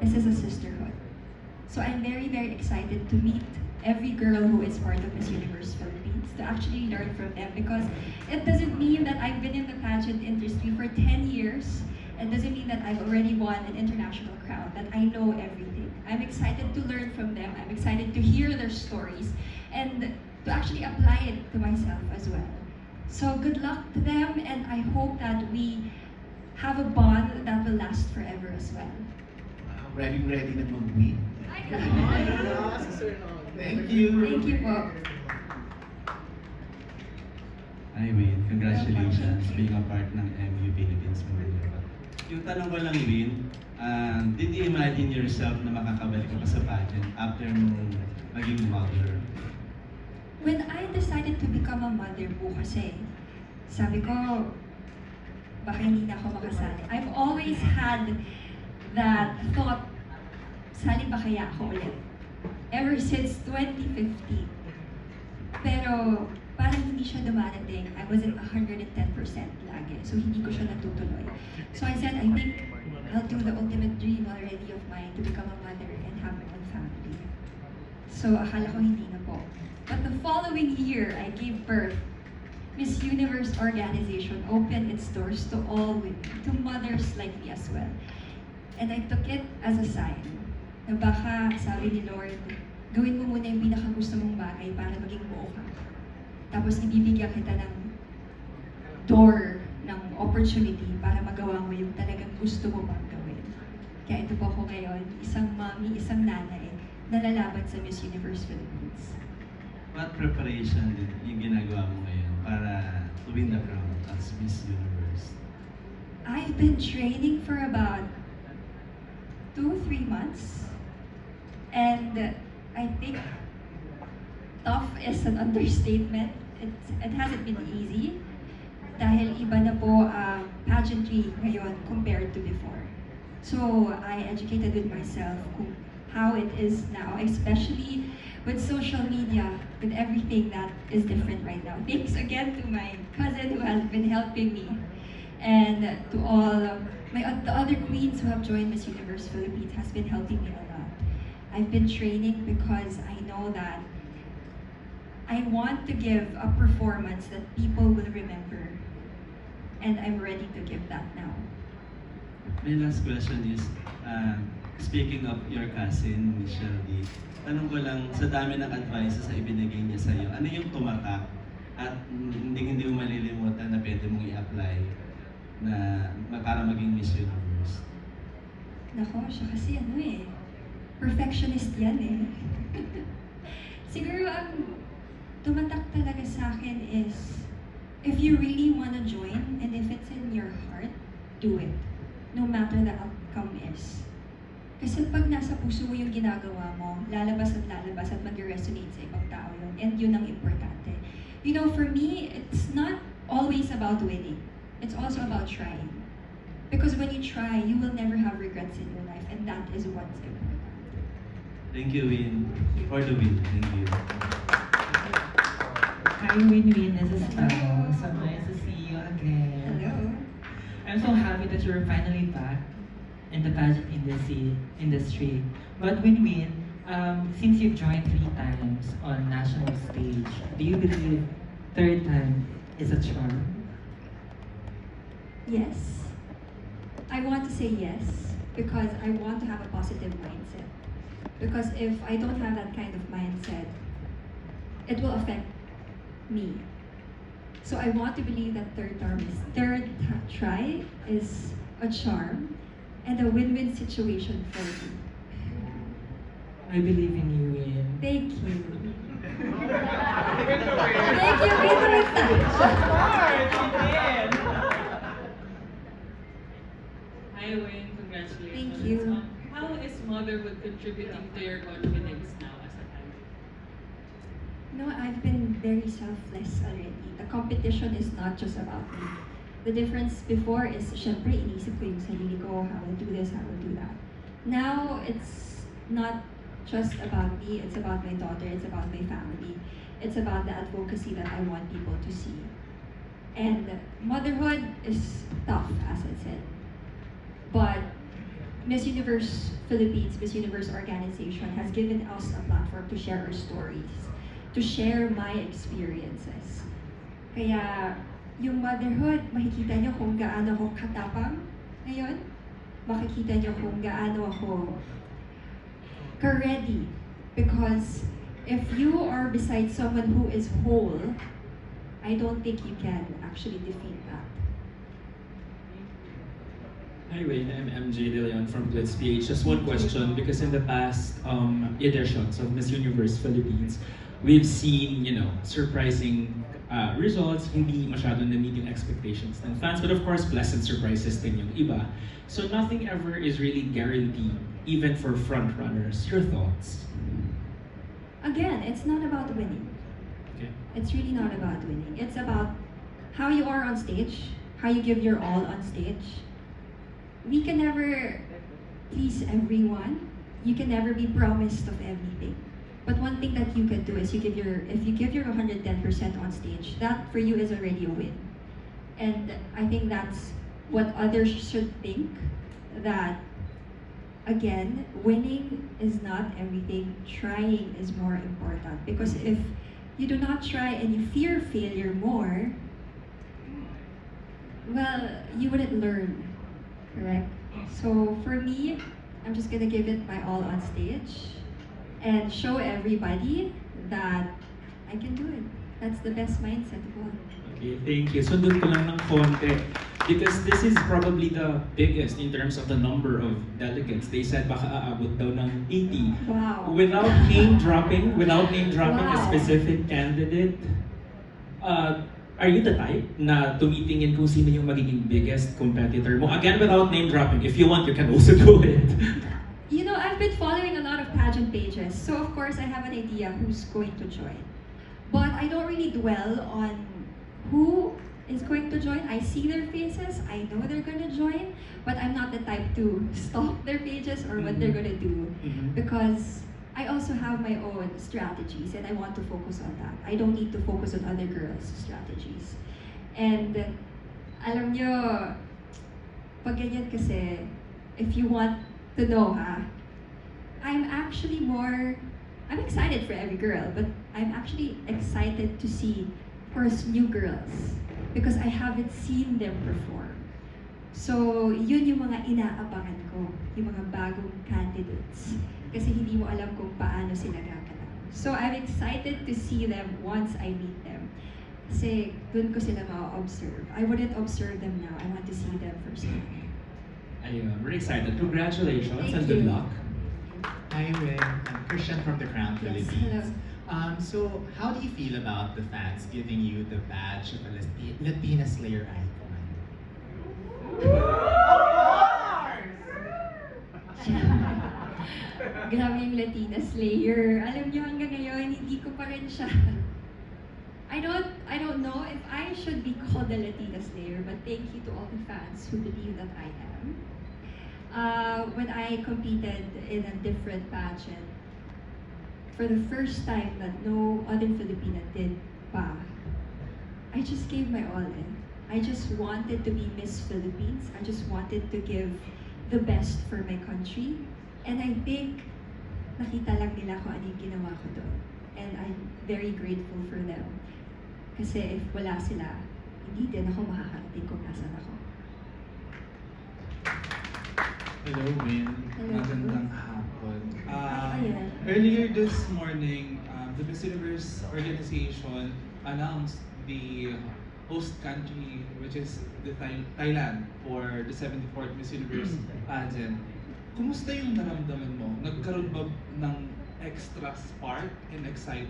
This is a sisterhood. So I'm very, very excited to meet every girl who is part of Miss Universe Philippines, to actually learn from them because it doesn't mean that I've been in the pageant industry for 10 years. It doesn't mean that I've already won an international crown, that I know everything. I'm excited to learn from them. I'm excited to hear their stories and to actually apply it to myself as well. So good luck to them and I hope that we have a bond that will last forever as well. Wow, ready, ready na Nog. Thank you. Thank you po. Win, congratulations being a part ng MU Philippines Movie. Yung tanong ko lang Win, uh, did you imagine yourself na makakabalik ka pa sa pageant after nung maging mother? When I decided to become a mother po kasi, sabi ko, baka hindi na ako makasali. I've always had that thought, sali ba kaya ako ulit? Ever since 2015. Pero parang hindi siya dumarating. I wasn't 110% lagi. So hindi ko siya natutuloy. So I said, I think I'll do the ultimate dream already of mine to become a mother and have my own family. So akala ko hindi na po. But the following year, I gave birth. Miss Universe organization opened its doors to all women, to mothers like me as well. And I took it as a sign na baka, sabi ni Lord, gawin mo muna yung pinakagusto mong bagay para maging buo ka. Tapos ibibigyan kita ng door, ng opportunity para magawa mo yung talagang gusto mo pang gawin. Kaya ito po ako ngayon, isang mommy, isang nanay, na lalaban sa Miss Universe Philippines. What preparation din yung ginagawa mo ngayon para to win the crown as Miss Universe? I've been training for about two, three months. And I think tough is an understatement. It, it hasn't been easy dahil iba na po ang pageantry ngayon compared to before. So I educated with myself kung how it is now, especially with social media, with everything that is different right now. Thanks again to my cousin who has been helping me and to all my the other queens who have joined Miss Universe Philippines has been helping me a lot. I've been training because I know that I want to give a performance that people will remember. And I'm ready to give that now. My last question is, uh, speaking of your cousin, Michelle D, tanong ko lang, sa dami ng advices na ibinigay niya sa'yo, ano yung tumatak at hindi hindi mo malilimutan na pwede na maging Miss Universe? Nako, siya kasi ano eh. Perfectionist yan eh. Siguro ang tumatak talaga sa akin is if you really wanna join and if it's in your heart, do it. No matter the outcome is. Kasi pag nasa puso mo yung ginagawa mo, lalabas at lalabas at mag-resonate sa ibang tao yun. And yun ang importante. You know, for me, it's not always about winning. It's also about trying. Because when you try, you will never have regrets in your life, and that is what's important. Thank you, Win, for the win. Thank you. Hi, Win-Win. This is Pao. So nice to see you again. Hello. I'm so happy that you're finally back in the pageant industry. industry. But Win-Win, um, since you've joined three times on national stage, do you believe third time is a charm? Yes. I want to say yes because I want to have a positive mindset. Because if I don't have that kind of mindset, it will affect me. So I want to believe that third term is third try is a charm and a win-win situation for me. I believe in you, Win. Thank you. Thank Thank you, Peter. Hi, Wayne. Congratulations. Thank you. Um, how is motherhood contributing to your confidence now as a parent? No, I've been very selfless already. The competition is not just about me. The difference before is, syempre, inisip ko yung sarili ko, how I'll do this, how I'll do that. Now, it's not just about me, it's about my daughter, it's about my family. It's about the advocacy that I want people to see. And motherhood is tough, as I said. Miss Universe Philippines, Miss Universe organization has given us a platform to share our stories, to share my experiences. Kaya yung motherhood, makikita niyo kung gaano ako katapang ngayon. Makikita niyo kung gaano ako ka-ready. Because if you are beside someone who is whole, I don't think you can actually defeat that. Hi Wayne, I'm MJ De Leon from Blitz PH. Just one question because in the past um, editions of Miss Universe Philippines, we've seen, you know, surprising uh, results, hindi masyado na meeting expectations ng fans, but of course, pleasant surprises din yung iba. So nothing ever is really guaranteed, even for front runners. Your thoughts? Again, it's not about winning. Okay. It's really not about winning. It's about how you are on stage, how you give your all on stage. We can never please everyone. You can never be promised of everything. But one thing that you can do is you give your if you give your 110% on stage, that for you is already a win. And I think that's what others should think that again, winning is not everything. Trying is more important because if you do not try and you fear failure more, well, you wouldn't learn, correct? So for me, I'm just gonna give it my all on stage and show everybody that I can do it. That's the best mindset of all. Okay, thank you. Sundot ko lang ng konti. Because this is probably the biggest in terms of the number of delegates. They said baka aabot daw ng 80. Wow. Without name dropping, without name dropping a specific candidate, uh, are you the type na tumitingin kung sino yung magiging biggest competitor mo? Again, without name dropping. If you want, you can also do it. You know, I've been following a lot of pageant pages, so of course I have an idea who's going to join. But I don't really dwell on who is going to join. I see their faces, I know they're going to join, but I'm not the type to stalk their pages or what they're Mhm. going to do Mhm. because I also have my own strategies and I want to focus on that. I don't need to focus on other girls' strategies. And alam nyo, pag ganyan kasi, if you want to know ha, I'm actually more, I'm excited for every girl, but I'm actually excited to see first new girls because I haven't seen them perform. So, yun yung mga inaabangan ko, yung mga bagong candidates. Kasi hindi mo alam kung paano sila gagalaw. So, I'm excited to see them once I meet them. Kasi dun ko sila ma-observe. I wouldn't observe them now. I want to see them firsthand. Ayun, we're excited. Congratulations Thank and good you. luck. Hi, Ren. I'm Christian from the Crown Yes, Philippines. hello. Um, so, how do you feel about the fans giving you the badge of a Lati- Latina Slayer icon? Grabe yung Latina Slayer. Alam niyo hanggang ngayon, hindi ko pa rin siya. I don't, I don't know if I should be called a Latina Slayer, but thank you to all the fans who believe that I am. Uh, when I competed in a different pageant, for the first time that no other Filipina did pa, I just gave my all in. I just wanted to be Miss Philippines. I just wanted to give the best for my country. And I think nakita lang nila kung ano yung ginawa ko doon. And I'm very grateful for them. Kasi if wala sila, hindi din ako makakarating kung nasan ako. Hello, Win. Magandang hapon. Ayan. earlier this morning, um, the Miss Universe organization announced the host country, which is the Thai- Thailand, for the 74th Miss Universe pageant. Kumusta yung naramdaman mo? Nagkaroon ba ng extra spark and excitement?